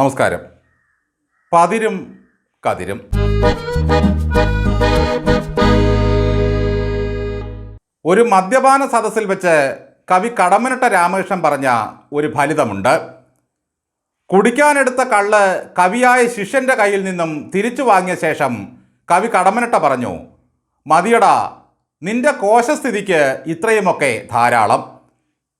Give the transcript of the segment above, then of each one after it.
നമസ്കാരം. പതിരും കതിരും. ഒരു മദ്യപാന സദസ്സിൽ വെച്ച് കവി കടമനിട്ട രാമകൃഷ്ണൻ പറഞ്ഞ ഒരു ഫലിതമുണ്ട്. കുടിക്കാനെടുത്ത കള്ള് കവിയായ ശിഷ്യന്റെ കയ്യിൽ നിന്നും തിരിച്ചു വാങ്ങിയ ശേഷം കവി കടമനിട്ട പറഞ്ഞു മതിയടാ നിന്റെ കോശസ്ഥിതിക്ക് ഇത്രയുമൊക്കെ ധാരാളം.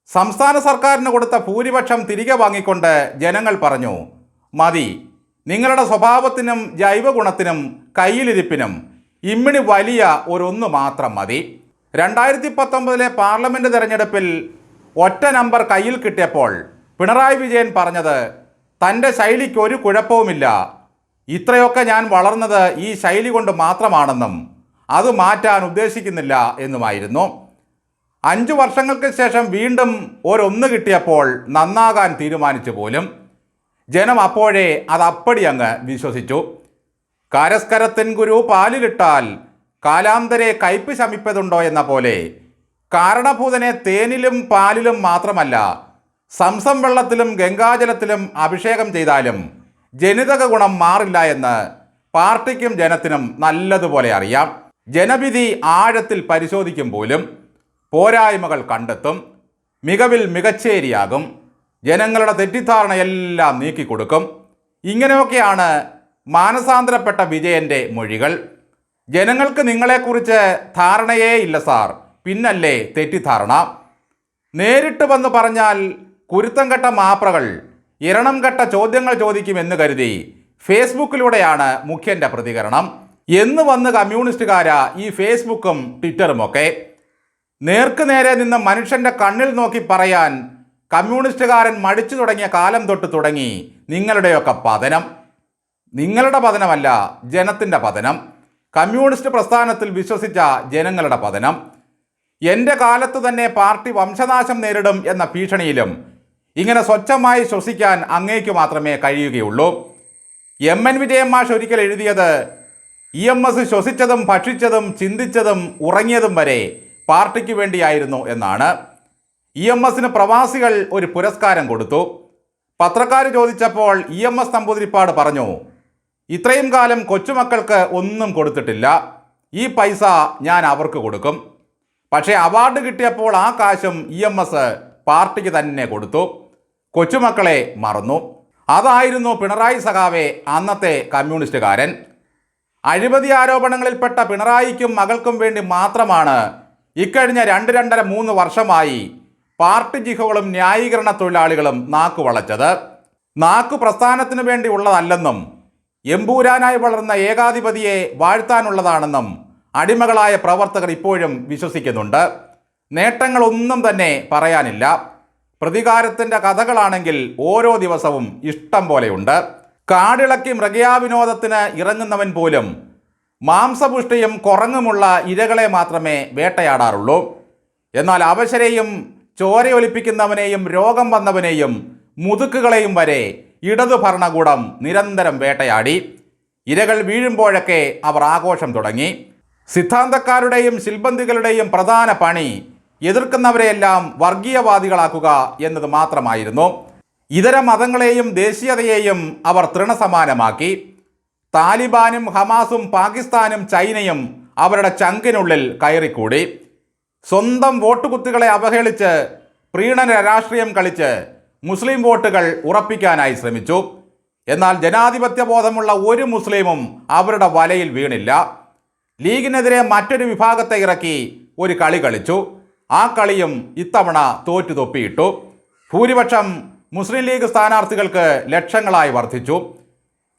സംസ്ഥാന സർക്കാരിന് കൊടുത്ത ഭൂരിപക്ഷം തിരികെ വാങ്ങിക്കൊണ്ട് ജനങ്ങൾ പറഞ്ഞു മതി. നിങ്ങളുടെ സ്വഭാവത്തിനും ജൈവഗുണത്തിനും കയ്യിലിരിപ്പിനും ഇമ്മിണി വലിയ ഒരൊന്നു മാത്രം മതി. രണ്ടായിരത്തി പത്തൊമ്പതിലെ പാർലമെന്റ് തെരഞ്ഞെടുപ്പിൽ ഒറ്റ നമ്പർ കയ്യിൽ കിട്ടിയപ്പോൾ പിണറായി വിജയൻ പറഞ്ഞത് തന്റെ ശൈലിക്ക് ഒരു കുഴപ്പവുമില്ല. ഇത്രയൊക്കെ ഞാൻ വളർന്നത് ഈ ശൈലി കൊണ്ട് മാത്രമാണെന്നും അത് മാറ്റാൻ ഉദ്ദേശിക്കുന്നില്ല എന്നുമായിരുന്നു. അഞ്ചു വർഷങ്ങൾക്ക് ശേഷം വീണ്ടും ഒരൊന്ന് കിട്ടിയപ്പോൾ നന്നാകാൻ തീരുമാനിച്ചു പോലും. ജനം അപ്പോഴേ അത് അപ്പടി അങ്ങ് വിശ്വസിച്ചു. കാരസ്കരത്തിൻ ഗുരു പാലിലിട്ടാൽ കാലാന്തരെ കയ്പ് ശമിപ്പതുണ്ടോ എന്ന പോലെ കാരണഭൂതനെ തേനിലും പാലിലും മാത്രമല്ല സംസം വെള്ളത്തിലും ഗംഗാജലത്തിലും അഭിഷേകം ചെയ്താലും ജനിതക ഗുണം മാറില്ല എന്ന് പാർട്ടിക്കും ജനത്തിനും നല്ലതുപോലെ അറിയാം. ജനവിധി ആഴത്തിൽ പരിശോധിക്കും പോലും പോരായ്മകൾ കണ്ടെത്തും. മികവിൽ മികച്ചേരിയാകും. ജനങ്ങളുടെ തെറ്റിദ്ധാരണയെല്ലാം നീക്കിക്കൊടുക്കും. ഇങ്ങനെയൊക്കെയാണ് മാനസാന്തരപ്പെട്ട വിജയന്റെ മൊഴികൾ. ജനങ്ങൾക്ക് നിങ്ങളെക്കുറിച്ച് ധാരണയേ ഇല്ല സാർ. പിന്നല്ലേ തെറ്റിദ്ധാരണ. നേരിട്ട് വന്ന് പറഞ്ഞാൽ കുരുത്തം കെട്ട മാപ്രകൾ ഇരണം കെട്ട ചോദ്യങ്ങൾ ചോദിക്കുമെന്ന് കരുതി ഫേസ്ബുക്കിലൂടെയാണ് മുഖ്യന്റെ പ്രതികരണം. എന്ന് വന്ന് കമ്മ്യൂണിസ്റ്റുകാരാ ഈ ഫേസ്ബുക്കും ട്വിറ്ററുമൊക്കെ. നേർക്കുനേരെ നിന്ന് മനുഷ്യന്റെ കണ്ണിൽ നോക്കി പറയാൻ കമ്മ്യൂണിസ്റ്റുകാരൻ മടിച്ചു തുടങ്ങിയ കാലം തൊട്ട് തുടങ്ങി നിങ്ങളുടെയൊക്കെ പതനം. നിങ്ങളുടെ പതനമല്ല ജനത്തിന്റെ പതനം. കമ്മ്യൂണിസ്റ്റ് പ്രസ്ഥാനത്തിൽ വിശ്വസിച്ച ജനങ്ങളുടെ പതനം. എന്റെ കാലത്ത് തന്നെ പാർട്ടി വംശനാശം നേരിടും എന്ന ഭീഷണിയിലും ഇങ്ങനെ സ്വച്ഛമായി ശ്വസിക്കാൻ അങ്ങേക്ക് മാത്രമേ കഴിയുകയുള്ളൂ. എം എൻ മാഷ് ഒരിക്കൽ എഴുതിയത് ഇ എം എസ് ശ്വസിച്ചതും ഭക്ഷിച്ചതും ചിന്തിച്ചതും ഉറങ്ങിയതും വരെ പാർട്ടിക്ക് വേണ്ടിയായിരുന്നു എന്നാണ്. ഇ എം എസിന് പ്രവാസികൾ ഒരു പുരസ്കാരം കൊടുത്തു. പത്രക്കാർ ചോദിച്ചപ്പോൾ ഇ എം എസ് നമ്പൂതിരിപ്പാട് പറഞ്ഞു ഇത്രയും കാലം കൊച്ചുമക്കൾക്ക് ഒന്നും കൊടുത്തിട്ടില്ല. ഈ പൈസ ഞാൻ അവർക്ക് കൊടുക്കും. പക്ഷേ അവാർഡ് കിട്ടിയപ്പോൾ ആ കാശും ഇ എം എസ് പാർട്ടിക്ക് തന്നെ കൊടുത്തു. കൊച്ചുമക്കളെ മറന്നു. അതായിരുന്നു പിണറായി സഖാവെ അന്നത്തെ കമ്മ്യൂണിസ്റ്റുകാരൻ. അഴിമതി ആരോപണങ്ങളിൽപ്പെട്ട പിണറായിക്കും മകൾക്കും വേണ്ടി മാത്രമാണ് ഇക്കഴിഞ്ഞ രണ്ട് രണ്ടര മൂന്ന് വർഷമായി പാർട്ടി ജിഹകളും ന്യായീകരണ തൊഴിലാളികളും നാക്കു വളച്ചത്. നാക്കു പ്രസ്ഥാനത്തിനു വേണ്ടി ഉള്ളതല്ലെന്നും എമ്പൂരാനായി വളർന്ന ഏകാധിപതിയെ വാഴ്ത്താനുള്ളതാണെന്നും അടിമകളായ പ്രവർത്തകർ ഇപ്പോഴും വിശ്വസിക്കുന്നുണ്ട്. നേട്ടങ്ങളൊന്നും തന്നെ പറയാനില്ല. പ്രതികാരത്തിന്റെ കഥകളാണെങ്കിൽ ഓരോ ദിവസവും ഇഷ്ടം പോലെയുണ്ട്. കാടിളക്കി മൃഗയാവിനോദത്തിന് ഇറങ്ങുന്നവൻ പോലും മാംസപുഷ്ടിയും കുറങ്ങുമുള്ള ഇരകളെ മാത്രമേ വേട്ടയാടാറുള്ളൂ. എന്നാൽ അവശരെയും ചോരയൊലിപ്പിക്കുന്നവനെയും രോഗം വന്നവനെയും മുതുക്കുകളെയും വരെ ഇടതു ഭരണകൂടം നിരന്തരം വേട്ടയാടി. ഇരകൾ വീഴുമ്പോഴൊക്കെ അവർ ആഘോഷം തുടങ്ങി. സിദ്ധാന്തക്കാരുടെയും ശിൽബന്ധികളുടെയും പ്രധാന പണി എതിർക്കുന്നവരെയെല്ലാം വർഗീയവാദികളാക്കുക എന്നത് മാത്രമായിരുന്നു. ഇതര മതങ്ങളെയും ദേശീയതയെയും അവർ തൃണസമാനമാക്കി. താലിബാനും ഹമാസും പാകിസ്ഥാനും ചൈനയും അവരുടെ ചങ്കിനുള്ളിൽ കയറിക്കൂടി. സ്വന്തം വോട്ട് കുത്തുകളെ അവഹേളിച്ച് പ്രീണന രാഷ്ട്രീയം കളിച്ച് മുസ്ലിം വോട്ടുകൾ ഉറപ്പിക്കാനായി ശ്രമിച്ചു. എന്നാൽ ജനാധിപത്യ ബോധമുള്ള ഒരു മുസ്ലിമും അവരുടെ വലയിൽ വീണില്ല. ലീഗിനെതിരെ മറ്റൊരു വിഭാഗത്തെ ഇറക്കി ഒരു കളി കളിച്ചു. ആ കളിയും ഇത്തവണ തോറ്റു തൊപ്പിയിട്ടു. ഭൂരിപക്ഷം മുസ്ലിം ലീഗ് സ്ഥാനാർത്ഥികൾക്ക് ലക്ഷങ്ങളായി വർദ്ധിച്ചു.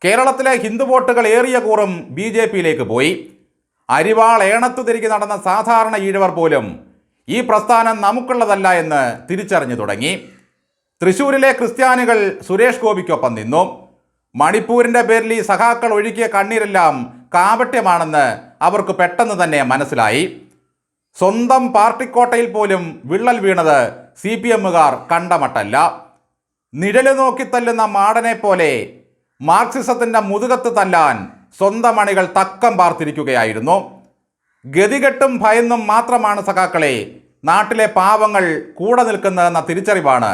കേരളത്തിലെ ഹിന്ദു വോട്ടുകൾ ഏറിയ കൂറും ബി ജെ പിയിലേക്ക് പോയി. അരിവാൾ ഏണത്തു തിരികെ നടന്ന സാധാരണ ഈഴവർ പോലും ഈ പ്രസ്ഥാനം നമുക്കുള്ളതല്ല എന്ന് തിരിച്ചറിഞ്ഞു തുടങ്ങി. തൃശൂരിലെ ക്രിസ്ത്യാനികൾ സുരേഷ് ഗോപിക്കൊപ്പം നിന്നു. മണിപ്പൂരിന്റെ പേരിൽ ഈ സഖാക്കൾ ഒഴുക്കിയ കണ്ണീരെല്ലാം കാപട്യമാണെന്ന് അവർക്ക് പെട്ടെന്ന് തന്നെ മനസ്സിലായി. സ്വന്തം പാർട്ടിക്കോട്ടയിൽ പോലും വിള്ളൽ വീണത് സി പി എമ്മുകാർ കണ്ടമട്ടല്ല. നിഴൽ നോക്കി തല്ലുന്ന മാടനെ പോലെ മാർക്സിസത്തിന്റെ മുതുകത്ത് തല്ലാൻ സ്വന്തം അണികൾ തക്കം പാർത്തിരിക്കുകയായിരുന്നു. ഗതികെട്ടും ഭയന്നും മാത്രമാണ് സഖാക്കളെ നാട്ടിലെ പാവങ്ങൾ കൂടെ നിൽക്കുന്നതെന്ന തിരിച്ചറിവാണ്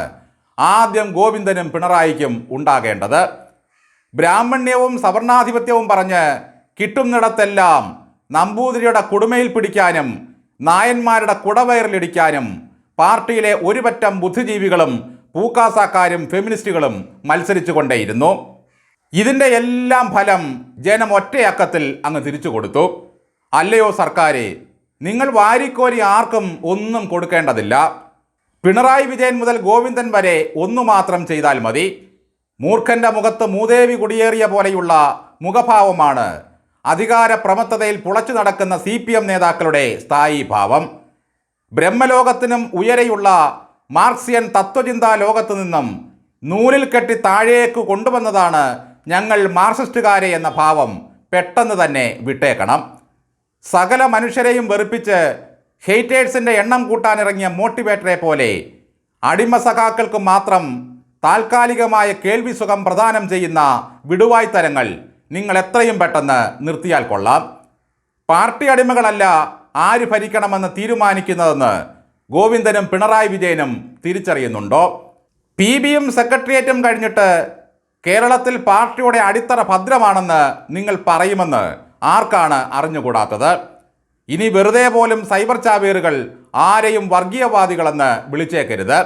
ആദ്യം ഗോവിന്ദനും പിണറായിക്കും ഉണ്ടാകേണ്ടത്. ബ്രാഹ്മണ്യവും സവർണാധിപത്യവും പറഞ്ഞ് കിട്ടുന്നിടത്തെല്ലാം നമ്പൂതിരിയുടെ കുടുമയിൽ പിടിക്കാനും നായന്മാരുടെ കുടവയറിലിടിക്കാനും പാർട്ടിയിലെ ഒരുപറ്റം ബുദ്ധിജീവികളും പൂക്കാസാക്കാരും ഫെമിനിസ്റ്റുകളും മത്സരിച്ചു കൊണ്ടേയിരുന്നു ഇതിന്റെ എല്ലാം ഫലം ജനം ഒറ്റയക്കത്തിൽ അങ്ങ് തിരിച്ചു കൊടുത്തു. അല്ലയോ സർക്കാരെ നിങ്ങൾ വാരിക്കോരി ആർക്കും ഒന്നും കൊടുക്കേണ്ടതില്ല. പിണറായി വിജയൻ മുതൽ ഗോവിന്ദൻ വരെ ഒന്നു മാത്രം ചെയ്താൽ മതി. മൂർഖന്റെ മുഖത്ത് മൂദേവി കുടിയേറിയ പോലെയുള്ള മുഖഭാവമാണ് അധികാര പ്രമത്തതയിൽ പുളച്ചു നടക്കുന്ന സി പി എം നേതാക്കളുടെ സ്ഥായി ഭാവം. ബ്രഹ്മലോകത്തിനും ഉയരെയുള്ള മാർക്സിയൻ തത്വചിന്താ ലോകത്തു നിന്നും നൂലിൽ കെട്ടി താഴേക്ക് കൊണ്ടുവന്നതാണ് ഞങ്ങൾ മാർക്സിസ്റ്റുകാരെ എന്ന ഭാവം പെട്ടെന്ന് തന്നെ വിട്ടേക്കണം. സകല മനുഷ്യരെയും വെറുപ്പിച്ച് ഹെയ്റ്റേഴ്സിന്റെ എണ്ണം കൂട്ടാനിറങ്ങിയ മോട്ടിവേറ്ററെ പോലെ അടിമ സഖാക്കൾക്ക് മാത്രം താൽക്കാലികമായ കേൾവി സുഖം പ്രദാനം ചെയ്യുന്ന വിടുവായ്ത്തരങ്ങൾ നിങ്ങൾ എത്രയും പെട്ടെന്ന് നിർത്തിയാൽ കൊള്ളാം. പാർട്ടി അടിമകളല്ല ആര് ഭരിക്കണമെന്ന് തീരുമാനിക്കുന്നതെന്ന് ഗോവിന്ദനും പിണറായി വിജയനും തിരിച്ചറിയുന്നുണ്ടോ? പി ബിയും സെക്രട്ടേറിയറ്റും കഴിഞ്ഞിട്ട് കേരളത്തിൽ പാർട്ടിയുടെ അടിത്തറ ഭദ്രമാണെന്ന് നിങ്ങൾ പറയുമെന്ന് ആർക്കാണ് അറിഞ്ഞുകൂടാത്തത്? ഇനി വെറുതെ പോലും സൈബർ ചാവേറുകൾ ആരെയും വർഗീയവാദികളെന്ന് വിളിച്ചേക്കരുത്.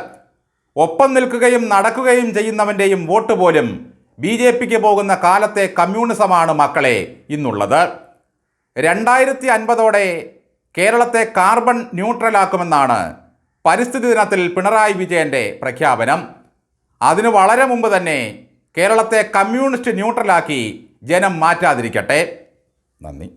ഒപ്പം നിൽക്കുകയും നടക്കുകയും ചെയ്യുന്നവന്റെയും വോട്ട് പോലും ബി ജെ പിക്ക് പോകുന്ന കാലത്തെ കമ്മ്യൂണിസമാണ് മക്കളെ ഇന്നുള്ളത്. രണ്ടായിരത്തി അൻപതോടെ കേരളത്തെ കാർബൺ ന്യൂട്രലാക്കുമെന്നാണ് പരിസ്ഥിതി ദിനത്തിൽ പിണറായി വിജയന്റെ പ്രഖ്യാപനം. അതിനു വളരെ മുമ്പ് തന്നെ കേരളത്തെ കമ്മ്യൂണിസ്റ്റ് ന്യൂട്രലാക്കി ജനം മാറ്റാതിരിക്കട്ടെ. നന്ദി.